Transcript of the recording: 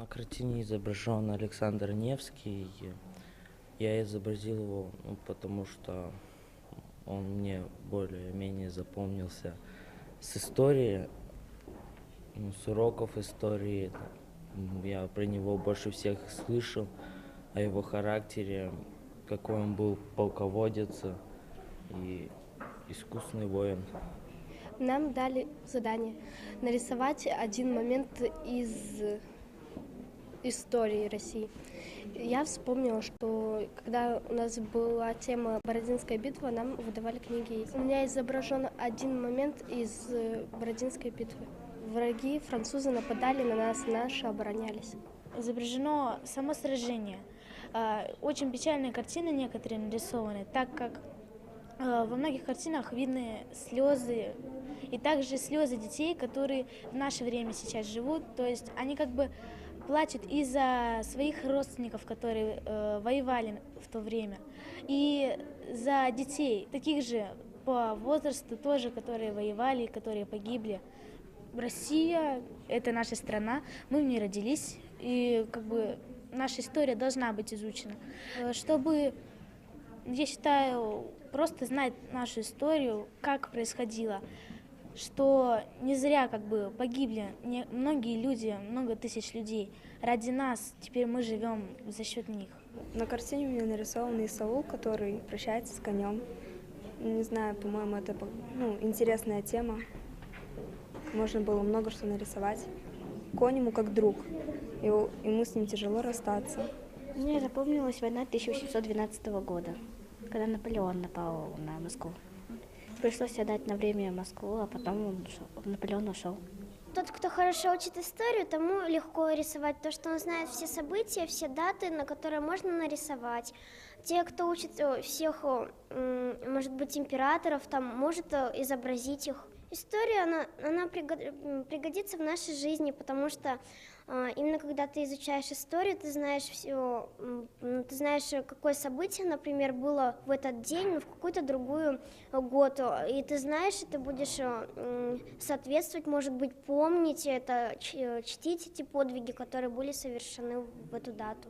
На картине изображен Александр Невский. Я изобразил его, ну, потому что он мне более-менее запомнился с истории, ну, с уроков истории. Я про него больше всех слышал, о его характере, какой он был полководец и искусный воин. Нам дали задание нарисовать один момент из истории России. Я вспомнила, что когда у нас была тема Бородинская битва, нам выдавали книги. У меня изображен один момент из э, Бородинской битвы. Враги, французы нападали на нас, наши оборонялись. изображено само сражение. А, Очень печальные картины некоторые нарисованы, так как а, во многих картинах видны слезы и также слезы детей, которые в наше время сейчас живут. То есть они как бы плачут из-за своих родственников, которые э, воевали в то время, и за детей, таких же по возрасту тоже, которые воевали, которые погибли. Россия – это наша страна, мы в ней родились, и как бы наша история должна быть изучена. Э, Чтобы, я считаю, просто знать нашу историю, как происходило, что не зря как бы погибли не- многие люди, много тысяч людей. Ради нас теперь мы живем за счет них. На картине у меня нарисован Исаул, который прощается с конем. Не знаю, по-моему, это ну, интересная тема. Можно было много что нарисовать. Конь ему как друг. И ему с ним тяжело расстаться. Мне запомнилась война 1812 года, когда Наполеон напал на Москву. Пришлось отдать на время Москву, а потом он ушел, Наполеон ушел. Тот, кто хорошо учит историю, тому легко рисовать то, что он знает все события, все даты, на которые можно нарисовать. Те, кто учит э, всех, э, может быть, императоров, там, может э, изобразить их. История, она, она пригодится в нашей жизни, потому что именно когда ты изучаешь историю, ты знаешь все, ты знаешь, э, какое событие, например, было в этот день, но в какую-то другую э, год, э, и ты знаешь, и ты будешь э, соответствовать, может быть, помнить это, чтить эти подвиги, которые были совершены в эту дату.